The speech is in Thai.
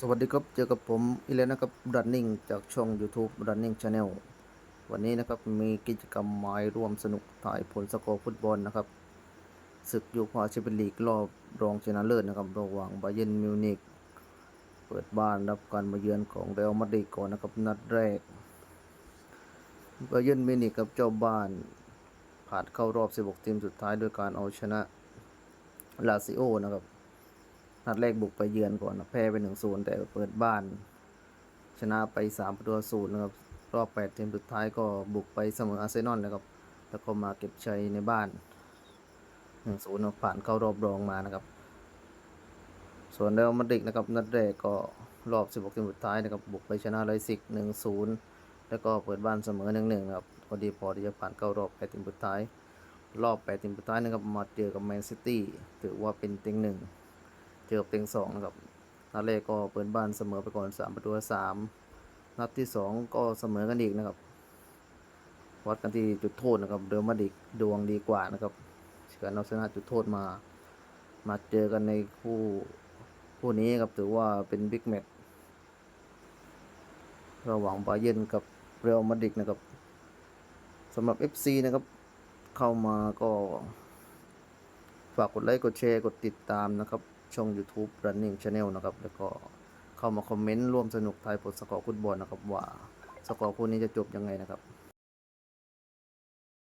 สวัสดีครับ เจอกับผมอีเลนนะครับ Running จากช่อง YouTube Running Channel วันนี้นะครับมีกิจกรรมไม้ร่วมสนุกถ่ายผลสกอร์ฟุตบอลนะครับศึกยูฟาแชมเปี้ยนลีกรอบรองชนะเลิศนะครับระหว่างบาเยิร์นมิวนิกเปิดบ้านรับการมาเยือนของเรอัลมาดริดก่อนนะครับนัดแรกบาเยิร์นมิวนิกกับเจ้าบ้านผ่านเข้ารอบ 16 ทีมสุดท้ายด้วยการเอาชนะลาซิโอนะครับ นัดแรกบุกไปเยือนก่อนนะแพ้ไปหนึ่งศูนย์แต่เปิดบ้าน ชนะไปสามประตูศูนย์นะครับ รอบแปดทีมสุดท้ายก็บุกไปเสมออาร์เซนอลนะครับ แล้วก็มาเก็บชัยในบ้านหนึ่งศูนย์ผ่านเข้ารอบรองมานะครับ ส่วนเรอัลมาดริดนะครับ นัดแรกก็รอบ 16ทีมสุดท้ายนะครับ บุกไปชนะไลซิกหนึ่งศูนย์แล้วก็เปิดบ้านเสมอหนึ่งหนึ่งครับก็ดีพอที่จะผ่านเข้ารอบแปดทีมสุดท้าย รอบแปดทีมสุดท้ายนะครับ มาเจอกับแมนซิตี้ ถือว่าเป็นเต็งหนึ่ง เจอกับเต็งสองนะครับนัดแรกก็เปิดบ้านเสมอไปก่อนสามประตูสามนัดที่สองก็เสมอกันอีกนะครับ วัดกันที่จุดโทษนะครับ เดอร์มาดริดดวงดีกว่านะครับเฉือนเอาชนะจุดโทษมา มาเจอกันในคู่คู่นี้ครับถือว่าเป็นบิ๊กแมตช์ระหว่างบาเยิร์นกับเรอัลมาดริดนะครับสำหรับ FC นะครับ เข้ามาก็ ฝากกดไลค์กดแชร์กดติดตามนะครับ ช่อง YouTube Running Channel นะครับ แล้วก็เข้ามาคอมเมนต์ร่วมสนุกทายผลสกอร์ฟุตบอลนะครับ ว่าสกอร์คู่นี้จะจบยังไงนะครับ